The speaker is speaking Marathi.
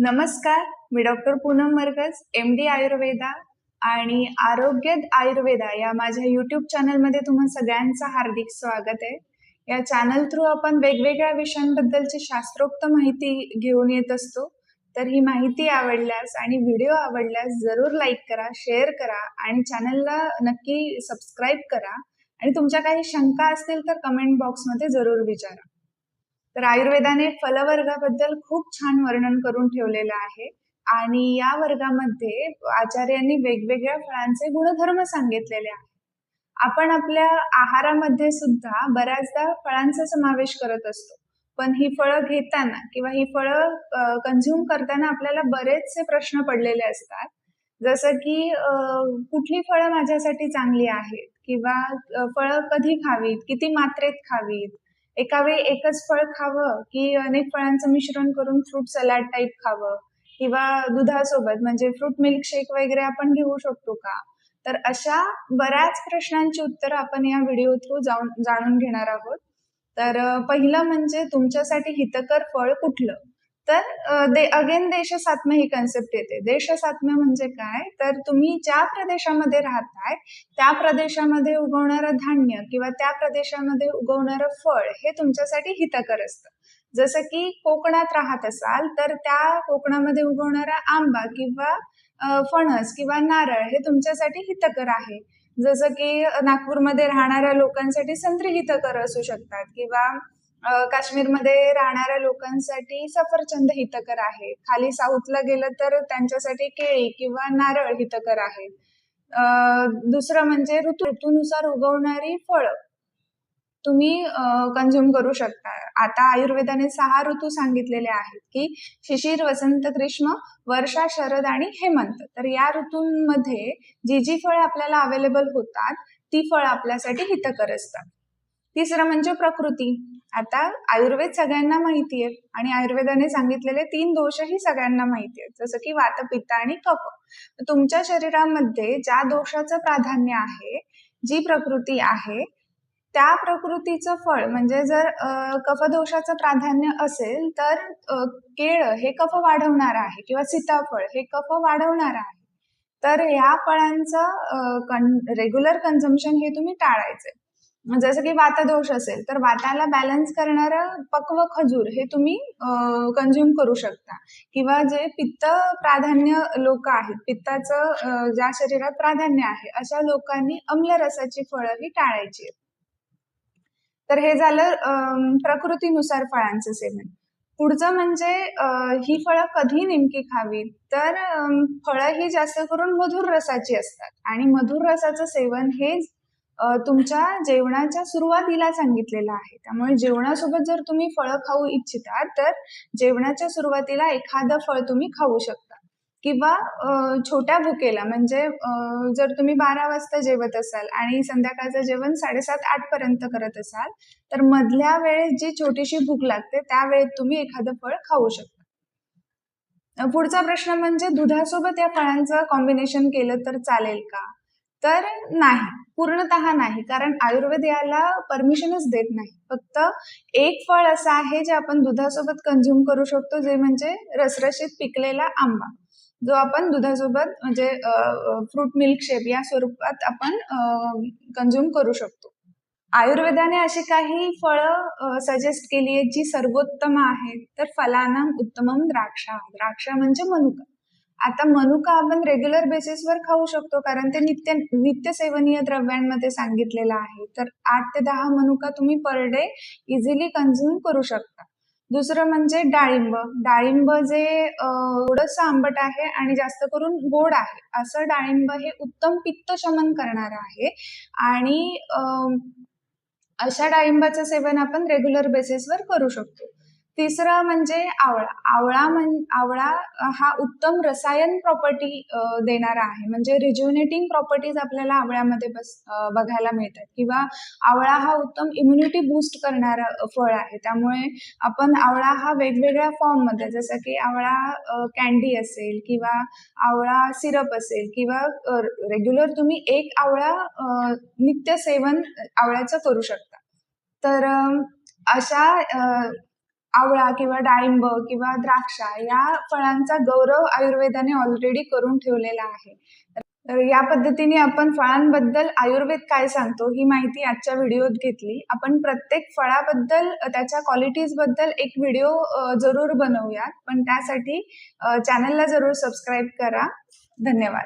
नमस्कार मी doctor Poonam Margaj M D Ayurveda आणि आरोग्य आयुर्वेदा या माझ्या यूट्यूब चॅनलमध्ये तुम्हा सगळ्यांचं हार्दिक स्वागत आहे. या चॅनल थ्रू आपण वेगवेगळ्या विषयांबद्दलची शास्त्रोक्त माहिती घेऊन येत असतो. तर ही माहिती आवडल्यास आणि व्हिडिओ आवडल्यास जरूर लाईक करा शेअर करा आणि चॅनलला नक्की सबस्क्राईब करा. आणि तुमच्या काही शंका असतील तर कमेंट बॉक्समध्ये जरूर विचारा. तर आयुर्वेदाने फलवर्गाबद्दल खूप छान वर्णन करून ठेवलेलं आहे. आणि या वर्गामध्ये आचार्यांनी वेगवेगळ्या फळांचे गुणधर्म सांगितलेले आहेत. आपण आपल्या आहारामध्ये सुद्धा बऱ्याचदा फळांचा समावेश करत असतो. पण ही फळं घेताना किंवा ही फळं कन्झ्युम करताना आपल्याला बरेचसे प्रश्न पडलेले असतात. जसं की कुठली फळं माझ्यासाठी चांगली आहेत? किंवा फळं कधी खावीत? किती मात्रेत खावीत? एका वेळी एकच फळ खावं की अनेक फळांचं मिश्रण करून फ्रूट सलाड टाईप खावं किंवा दुधासोबत म्हणजे फ्रूट मिल्कशेक वगैरे आपण घेऊ शकतो का? तर अशा बऱ्याच प्रश्नांची उत्तरं आपण या व्हिडिओ थ्रू जाऊन जाणून घेणार आहोत. तर पहिलं म्हणजे तुमच्यासाठी हितकर फळ कुठलं? तर दे अगेन देशसात्म्य ही कन्सेप्ट येते. देशसात्म्य म्हणजे काय? तर तुम्ही ज्या प्रदेशामध्ये राहताय त्या प्रदेशामध्ये उगवणारं धान्य किंवा त्या प्रदेशामध्ये उगवणारं फळ हे तुमच्यासाठी हितकर असतं. जसं की कोकणात राहत असाल तर त्या कोकणामध्ये उगवणारा आंबा किंवा फणस किंवा नारळ हे तुमच्यासाठी हितकर आहे. जसं की नागपूरमध्ये राहणाऱ्या लोकांसाठी संत्री हितकर असू शकतात किंवा काश्मीरमध्ये राहणाऱ्या लोकांसाठी सफरचंद हितकर आहे. खाली साऊथला गेलं तर त्यांच्यासाठी केळी किंवा नारळ हितकर आहेत दुसरं म्हणजे ऋतू ऋतूनुसार उगवणारी फळं तुम्ही कन्झ्युम करू शकता. आता आयुर्वेदाने सहा ऋतू सांगितलेले आहेत की शिशिर वसंत ग्रीष्म वर्षा शरद आणि हेमंत. तर या ऋतूंमध्ये जी जी फळं आपल्याला अवेलेबल होतात ती फळं आपल्यासाठी हितकर असतात. तिसरं म्हणजे प्रकृती. आता आयुर्वेद सगळ्यांना माहिती आहे आणि आयुर्वेदाने सांगितलेले तीन दोषही सगळ्यांना माहिती आहेत जसं की वात पित्त आणि कफ. तुमच्या शरीरामध्ये ज्या दोषाचं प्राधान्य आहे जी प्रकृती आहे त्या प्रकृतीचं फळ म्हणजे जर कफदोषाचं प्राधान्य असेल तर केळ हे कफ वाढवणार आहे किंवा सीताफळ हे कफ वाढवणार आहे. तर या फळांचं रेग्युलर कन्झम्पन हे तुम्ही टाळायचे जसं की वातदोष असेल तर वाताला बॅलन्स करणारं पक्व खजूर हे तुम्ही कन्झ्युम करू शकता. किंवा जे पित्त प्राधान्य लोक आहेत पित्ताचं ज्या शरीरात प्राधान्य आहे अशा लोकांनी आम्लरसाची फळं ही टाळायची आहेत. तर हे झालं प्रकृतीनुसार फळांचं सेवन. पुढचं म्हणजे ही फळं कधी नेमकी खावीत? तर फळं ही जास्त करून मधुर रसाची असतात. आणि मधुर रसाचं सेवन हे तुमच्या जेवणाच्या सुरुवातीला सांगितलेलं आहे. त्यामुळे जेवणासोबत जर तुम्ही फळं खाऊ इच्छिता तर जेवणाच्या सुरुवातीला एखादं फळ तुम्ही खाऊ शकता. किंवा छोट्या भुकेला म्हणजे जर तुम्ही बारा वाजता जेवत असाल आणि संध्याकाळचं जेवण साडेसात आठ पर्यंत करत असाल तर मधल्या वेळेस जी छोटीशी भूक लागते त्या वेळेत तुम्ही एखादं फळ खाऊ शकता. पुढचा प्रश्न म्हणजे दुधासोबत या फळांचं कॉम्बिनेशन केलं तर चालेल का? तर नाही. पूर्णतः नाही. कारण आयुर्वेद याला परमिशनच देत नाही. फक्त एक फळ असं आहे जे आपण दुधासोबत कंझ्युम करू शकतो जे म्हणजे रसरशीत पिकलेला आंबा. जो आपण दुधासोबत म्हणजे फ्रूट मिल्क शेप या स्वरूपात आपण कंझ्युम करू शकतो. आयुर्वेदाने अशी काही फळं सजेस्ट केली आहेत जी सर्वोत्तम आहेत. तर फलानाम उत्तमम द्राक्षा. द्राक्षा म्हणजे मनुका. आता मनुका आपण रेग्युलर बेसिसवर खाऊ शकतो कारण ते नित्य नित्य सेवनीय द्रव्यांमध्ये सांगितलेलं आहे. तर आठ ते दहा मनुका तुम्ही पर डे इझिली कन्झ्युम करू शकता. दुसरं म्हणजे डाळिंब. डाळिंब जे अं, थोडंसं आंबट आहे आणि जास्त करून गोड आहे. असं डाळिंब हे उत्तम पित्त शमन करणार आहे. आणि अशा डाळिंबाचं सेवन आपण रेग्युलर बेसिसवर करू शकतो. तिसरं म्हणजे आवळा. आवळा म्हण आवळा हा उत्तम रसायन प्रॉपर्टी देणारा आहे. म्हणजे रिज्युनेटिंग प्रॉपर्टीज आपल्याला आवळ्यामध्ये बस बघायला मिळतात. किंवा आवळा हा उत्तम इम्युनिटी बूस्ट करणारा फळ आहे. त्यामुळे आपण आवळा हा वेगवेगळ्या फॉर्ममध्ये जसं की आवळा कॅन्डी असेल किंवा आवळा सिरप असेल किंवा रेग्युलर तुम्ही एक आवळा नित्य सेवन आवळ्याचं करू शकता. तर अशा आवळा किंवा डाळिंब किंवा द्राक्षा या फळांचा गौरव आयुर्वेदाने ऑलरेडी करून ठेवलेला आहे. तर या पद्धतीने आपण फळांबद्दल आयुर्वेद काय सांगतो ही माहिती आजच्या व्हिडिओत घेतली. आपण प्रत्येक फळाबद्दल त्याच्या क्वालिटीजबद्दल एक व्हिडिओ जरूर बनवूयात. पण त्यासाठी चॅनलला जरूर सबस्क्राईब करा. धन्यवाद.